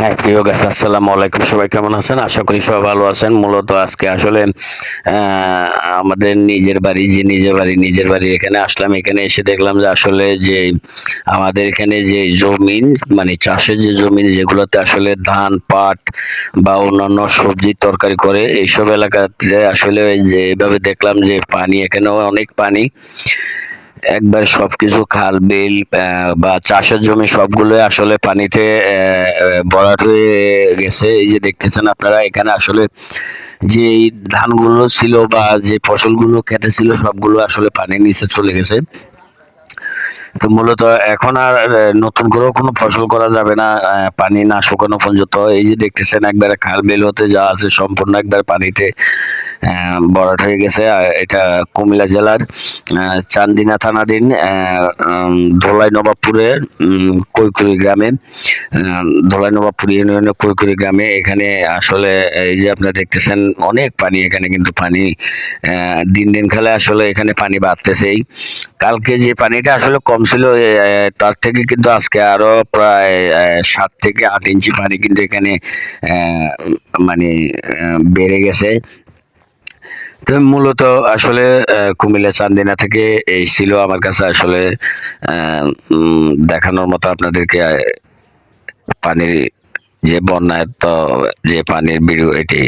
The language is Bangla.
হ্যাঁ প্রিয় গাছ আসসালামু আলাইকুম। সবাই কেমন আছেন? আশা করি সবাই ভালো আছেন। মূলত আজকে আসলে আমাদের নিজের বাড়ি, যে নিজের বাড়ি নিজের বাড়ি এখানে আসলাম। এখানে এসে দেখলাম যে আসলে যে আমাদের এখানে যে জমিন মানে চাষের যে জমিন, যেগুলোতে আসলে ধান, পাট বা অন্যান্য সবজি তরকারি করে, এইসব এলাকাতে আসলে যে এভাবে দেখলাম যে পানি, এখানেও অনেক পানি। একবার সবকিছু খাল, বিল বা চাষের জমি সবগুলো আসলে পানিতে ভরাট হয়ে গেছে। এই যে দেখতেছেন আপনারা, এখানে আসলে যে ধানগুলো ছিল বা যে ফসলগুলো খেতে ছিল, সবগুলো আসলে পানির নিচে চলে গেছে। তো মূলত এখন আর নতুন করেও কোনো ফসল করা যাবে না পানি না শুকানো পর্যন্ত। এই যে দেখতেছেন, একবারে খাল, বিল হতে যা আছে, সম্পূর্ণ একবার পানিতে ভরাট হয়ে গেছে এটা কুমিল্লা জেলার চান্দিনা থানাধীন ধলাই নবাবপুরের কৈকুরি গ্রামে ধলাই নবাবপুর ইউনিয়নের কৈকুরি গ্রামে এখানে আসলে এই যে আপনারা দেখতেছেন, অনেক পানি এখানে কিন্তু পানি দিন দিন খেলে আসলে এখানে পানি বাড়তেছেই। কালকে যে পানিটা আসলে কম ছিল তার থেকে কিন্তু আজকে আরও প্রায় সাত থেকে আট ইঞ্চি পানি কিন্তু এখানে মানে বেড়ে গেছে। তো মূলত আসলে কুমিল্লা চান্দিনা থেকে এই ছিল আমার কাছে আসলে দেখানোর মতো আপনাদেরকে পানির যে বন্যায়, তো যে পানির বিড়ু এটি।